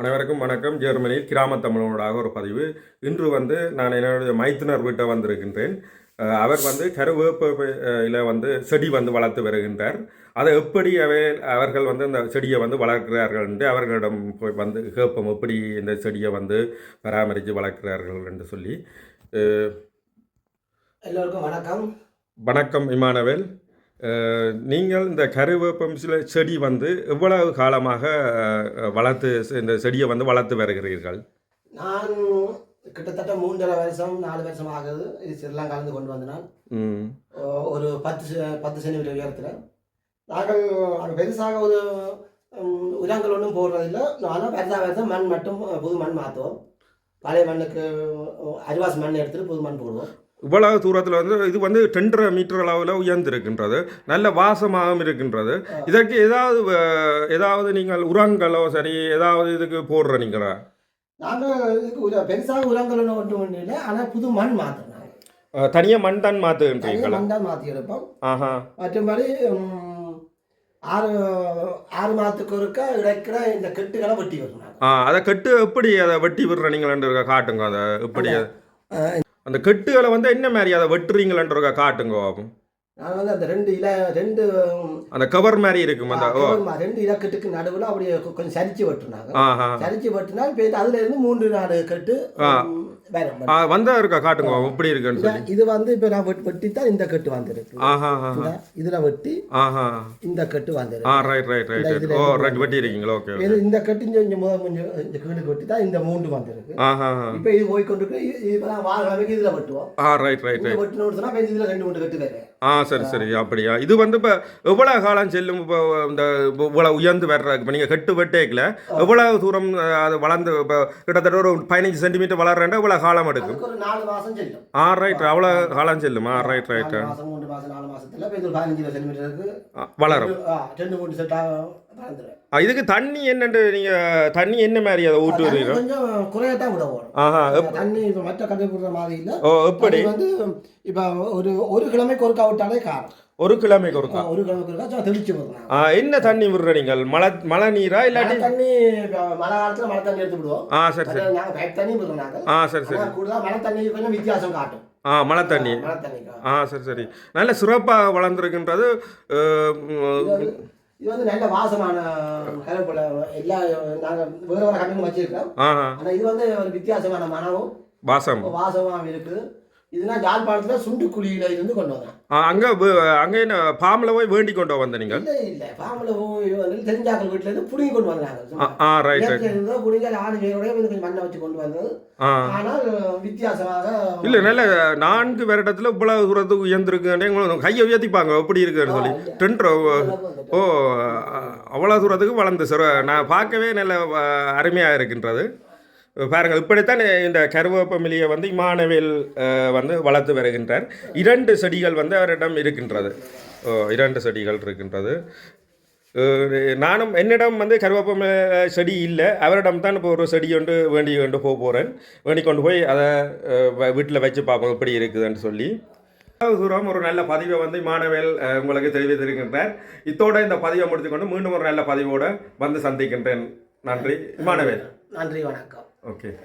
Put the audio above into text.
அனைவருக்கும் வணக்கம். ஜெர்மனியில் கிராம தமிழனோடாக ஒரு பதிவு. இன்று வந்து நான் என்னுடைய மைத்துனர் வீட்டை வந்திருக்கின்றேன். அவர் வந்து கருவேப்பில வந்து செடி வந்து வளர்த்து வருகின்றார். அதை எப்படி அவை அவர்கள் வந்து இந்த செடியை வந்து வளர்க்கிறார்கள் என்று அவர்களிடம் போய் வந்து கேட்போம். எப்படி இந்த செடியை வந்து பராமரித்து வளர்க்கிறார்கள் என்று சொல்லி. எல்லோருக்கும் வணக்கம். வணக்கம் இமானவேல். நீங்கள் இந்த கருவேப்பம் சில செடி வந்து எவ்வளவு காலமாக வளர்த்து இந்த செடியை வந்து வளர்த்து வருகிறீர்கள்? நான் கிட்டத்தட்ட மூன்றரை வருஷம் நாலு வருஷம் ஆகுது இது சிறிலாம் கலந்து கொண்டு வந்தனால். ஒரு பத்து பத்து சென்டிமீட்டர் உயரத்தில். நாங்கள் அங்க பெருசாக ஒரு உரங்கள் ஒன்றும் போடுறதில்லை. ஆனால் வருஷா வருஷம் மண் மட்டும் புது மண் மாற்றுவோம். பழைய மண்ணுக்கு அரிவாசி மண் எடுத்துட்டு புது மண் போடுவோம். இவ்வளவு தூரத்தில் வந்து இது வந்து ரெண்டரை மீட்டர் அளவில் உயர்ந்திருக்கின்றது. நல்ல வாசமாகவும் இருக்கின்றது. இதற்கு ஏதாவது ஏதாவது நீங்கள் உரங்களோ சரி ஏதாவது இதுக்கு போடுற நீங்களா? நாங்கள் இதுக்கு பெருசாக உரங்கள் ஒன்றும் இல்லை. ஆனால் புது மண் நாங்கள் தனியாக மண் தான் மாற்றுகின்றீங்களா மண் தான் மாற்றி எடுப்போம் ஆஹா மற்றபடி ஆறு ஆறு மாதத்துக்கு ஒருக்கா இடைக்கிற இந்த கெட்டுகளை வெட்டி வருவாங்க ஆ அதை கெட்டு எப்படி அதை வெட்டி விடுறீங்களன்ற காட்டுங்க அதை. எப்படி அந்த கெட்டுகளை வந்து என்ன மாதிரி அதை வெட்டுறீங்களன்ற காட்டுங்க ஆகும் நான் வந்து அந்த ரெண்டு இல ரெண்டு அந்த கவர் மாதிரி இருக்கும் அந்த ரெண்டு இலக்கட்டுக்கு நடுவில் அப்படியே கொஞ்சம் சரிச்சு வெட்டுனாங்க. சரிச்சு வெட்டினா இப்போ அதுல இருந்து மூன்று நாலு கட்டு வந்தா இருக்கா? காட்டுங்க எப்படி இருக்குன்னு இது வந்து இப்போ நான் வெட்- வெட்டித்தான் இந்த கட்டு வந்திருக்கு. இதுல வெட்டி ஆஹா. இந்த கட்டு ஆ வந்திருக்கு ரைட் ரைட் ரைட் ரைட் ஓ ரைட் வெட்டி இருக்கீங்களா ஓகே இது இந்த கட்டு கொஞ்சம் முதல் கொஞ்சம் இந்த கீழுக்கு வெட்டி தான் இந்த மூன்று வந்திருக்கு. இப்போ இது போய் கொண்டு இப்போ நான் வாரக்கிழமைக்கு இதுல வெட்டுவோம். ஆ ரைட் ரைட் ரைட் வெட்டினோடு சொன்னா இப்போ இதுல ரெண்டு மூணு கட்டு வேறு. ஆ சரி சரி அப்படியா. இது வந்து இப்போ எவ்வளோ காலம் செல்லும்? இப்போ இந்த இவ்வளோ உயர்ந்து வர்ற இப்போ நீங்கள் கெட்டு வெட்டேக்கல. எவ்வளவு தூரம் அது வளர்ந்து இப்போ கிட்டத்தட்ட ஒரு பதினஞ்சு சென்டிமீட்டர் வளர்றேன்டா இவ்வளோ காலம் எடுக்கும். ஒரு நாலு மாசம் செல்லும். ஆ ரைட் அவ்வளோ காலம் செல்லும்? ஆ ரைட் ரைட் மாசம் மூன்று மாசம் நாலு மாசத்துல இப்போ இது பதினஞ்சு சென்டிமீட்டருக்கு வளரும். ரெண்டு மூணு செட்டாக வளர்ந்துடும் இதுக்கு தண்ணி என்னண்டு நீங்கள் தண்ணி என்ன மாதிரி அதை ஊட்டுவீங்க கொஞ்சம் குறையத்தான் விட போகணும் ஆஹா தண்ணி இப்போ மற்ற கடை போடுற மாதிரி இல்லை. ஓ எப்படி? வந்து இப்போ ஒரு ஒரு கிழமைக்கு ஒருக்கா விட்டாலே காரம் ஒரு கிழமைக்கு ஒருக்கா ஒரு கிழமைக்கு ஒருக்கா தெளிச்சு போடுறாங்க ஆ என்ன தண்ணி விடுற நீங்கள்? மழை மழை நீரா இல்லாட்டி? தண்ணி மழை காலத்தில் மழை தண்ணி எடுத்து விடுவோம். ஆ சரி சரி. பைப் தண்ணி விடுறோம் ஆ சரி சரி. ஆனால் கூடுதலாக மழை தண்ணி கொஞ்சம் வித்தியாசம் காட்டும். ஆ மழை தண்ணி. ஆ சரி சரி. நல்ல சிறப்பாக வளர்ந்துருக்கின்றது இது வந்து- நல்ல வாசமான கருவேப்பிலை. எல்லா நாங்கள் வேறு வேறு கண்ணுங்க வச்சிருக்கோம் ஆனால் இது வந்து ஒரு வித்தியாசமான மனமும் வாசம். வாசமாகவும் இருக்குது. இதுனா யாழ்ப்பாணத்தில் சுண்டு குழியில இருந்து கொண்டு வந்தேன். அங்க அங்க என்ன பாம்பில் போய் வேண்டி கொண்டு வந்த நீங்கள் இல்லை இல்லை பாம்பில் வந்து தெரிஞ்சாக்கள் வீட்டில் இருந்து புடுங்கி கொண்டு வந்தாங்க. ஆ, ரைட் ரைட் இருந்தால் புடுங்கி அது ஆணு பேரோட கொஞ்சம் மண்ணை வச்சு கொண்டு வந்தது. ஆனால் வித்தியாசமாக இல்ல நல்ல நான்கு வருடத்துல இவ்வளவு தூரத்துக்கு உயர்ந்திருக்குன்றே கையை உயர்த்திப்பாங்க எப்படி இருக்குன்னு சொல்லி. டென்ட்ரோ ஓ அவ்வளோ தூரத்துக்கு வளர்ந்து சார் நான் பார்க்கவே நல்ல அருமையாக இருக்கின்றது. பாருங்கள் இப்படித்தான் இந்த கருவேப்பமிலியை வந்து இமானவேல் வந்து வளர்த்து வருகின்றார். இரண்டு செடிகள் வந்து அவரிடம் இருக்கின்றது. ஓ இரண்டு செடிகள் இருக்கின்றது. நானும் என்னிடம் வந்து கருவேப்பம் செடி இல்லை. அவரிடம் தான் இப்போ ஒரு செடி கொண்டு வேண்டி கொண்டு போக போகிறேன் வேண்டி கொண்டு போய் அதை வீட்டில் வச்சு பார்ப்போம் எப்படி இருக்குதுன்னு சொல்லி. தூரம் ஒரு நல்ல பதிவை வந்து மாணவியல் உங்களுக்கு தெரிவித்திருக்கின்றார். இத்தோட இந்த பதிவை முடித்துக்கொண்டு மீண்டும் ஒரு நல்ல பதிவோடு வந்து சந்திக்கின்றேன். நன்றி. மாணவியல் நன்றி வணக்கம். Okay.